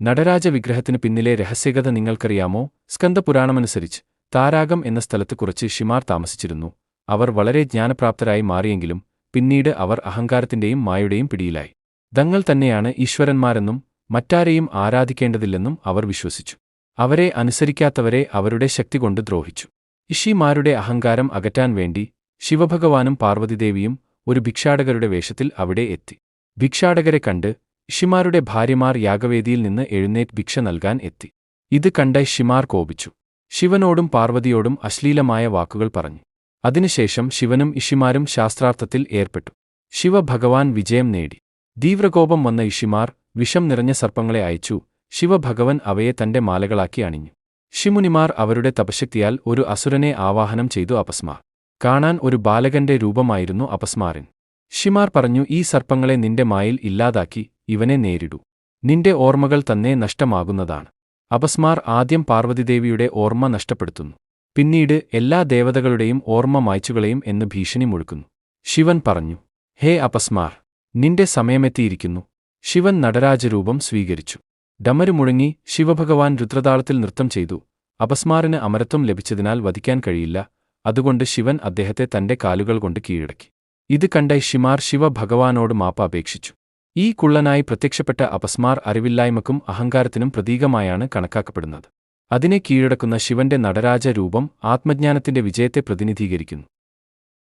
നടരാജ വിഗ്രഹത്തിന് പിന്നിലെ രഹസ്യകത നിങ്ങൾക്കറിയാമോ? സ്കന്ദപുരാണമനുസരിച്ച് താരാഗം എന്ന സ്ഥലത്ത് കുറച്ച് ഷിമാർ താമസിച്ചിരുന്നു. അവർ വളരെ ജ്ഞാനപ്രാപ്തരായി മാറിയെങ്കിലും പിന്നീട് അവർ അഹങ്കാരത്തിന്റെയും മായയുടെയും പിടിയിലായി. തങ്ങൾ തന്നെയാണ് ഈശ്വരന്മാരെന്നും മറ്റാരെയും ആരാധിക്കേണ്ടതില്ലെന്നും അവർ വിശ്വസിച്ചു. അവരെ അനുസരിക്കാത്തവരെ അവരുടെ ശക്തി കൊണ്ട് ദ്രോഹിച്ചു. ഇഷിമാരുടെ അഹങ്കാരം അകറ്റാൻ വേണ്ടി ശിവഭഗവാനും പാർവതിദേവിയും ഒരു ഭിക്ഷാടകരുടെ വേഷത്തിൽ അവിടെ എത്തി. ഭിക്ഷാടകരെ കണ്ട് ഇഷിമാരുടെ ഭാര്യമാർ യാഗവേദിയിൽ നിന്ന് എഴുന്നേറ്റ് ഭിക്ഷ നൽകാൻ എത്തി. ഇത് കണ്ട ഷിമാർ കോപിച്ചു. ശിവനോടും പാർവതിയോടും അശ്ലീലമായ വാക്കുകൾ പറഞ്ഞു. അതിനുശേഷം ശിവനും ഇഷിമാരും ശാസ്ത്രാർത്ഥത്തിൽ ഏർപ്പെട്ടു. ശിവ ഭഗവാൻ വിജയം നേടി. തീവ്രകോപം വന്ന ഇഷിമാർ വിഷം നിറഞ്ഞ സർപ്പങ്ങളെ അയച്ചു. ശിവഭഗവൻ അവയെ തന്റെ മാലകളാക്കി അണിഞ്ഞു. ഷിമുനിമാർ അവരുടെ തപശക്തിയാൽ ഒരു അസുരനെ ആവാഹനം ചെയ്തു അപസ്മാർ കാണാൻ ഒരു ബാലകന്റെ രൂപമായിരുന്നു അപസ്മാരൻ ഷിമാർ പറഞ്ഞു ഈ സർപ്പങ്ങളെ നിന്റെ മായിൽ ഇല്ലാതാക്കി ഇവനെ നേരിടൂ. നിന്റെ ഓർമ്മകൾ തന്നെ നഷ്ടമാകുന്നതാണ്. അപസ്മാർ ആദ്യം പാർവതിദേവിയുടെ ഓർമ്മ നഷ്ടപ്പെടുത്തുന്നു. പിന്നീട് എല്ലാ ദേവതകളുടെയും ഓർമ്മ മായ്ച്ചുകളെയും എന്ന് ഭീഷണി മുഴുക്കുന്നു. ശിവൻ പറഞ്ഞു ഹേ അപസ്മാർ നിന്റെ സമയമെത്തിയിരിക്കുന്നു. ശിവൻ നടരാജരൂപം സ്വീകരിച്ചു. ഡമരു മുഴങ്ങി ശിവഭഗവാൻ രുദ്രതാളത്തിൽ നൃത്തം ചെയ്തു. അപസ്മാറിന് അമരത്വം ലഭിച്ചതിനാൽ വധിക്കാൻ കഴിയില്ല. അതുകൊണ്ട് ശിവൻ അദ്ദേഹത്തെ തന്റെ കാലുകൾ കൊണ്ട് കീഴടക്കി. ഇത് കണ്ട ഷിമാർ ശിവഭഗവാനോട് മാപ്പ് അപേക്ഷിച്ചു. ഈ കുള്ളനായി പ്രത്യക്ഷപ്പെട്ട അപസ്മാർ അറിവില്ലായ്മക്കും അഹങ്കാരത്തിനും പ്രതീകമായാണ് കണക്കാക്കപ്പെടുന്നത്. അതിനെ കീഴടക്കുന്ന ശിവന്റെ നടരാജ രൂപം ആത്മജ്ഞാനത്തിന്റെ വിജയത്തെ പ്രതിനിധീകരിക്കുന്നു.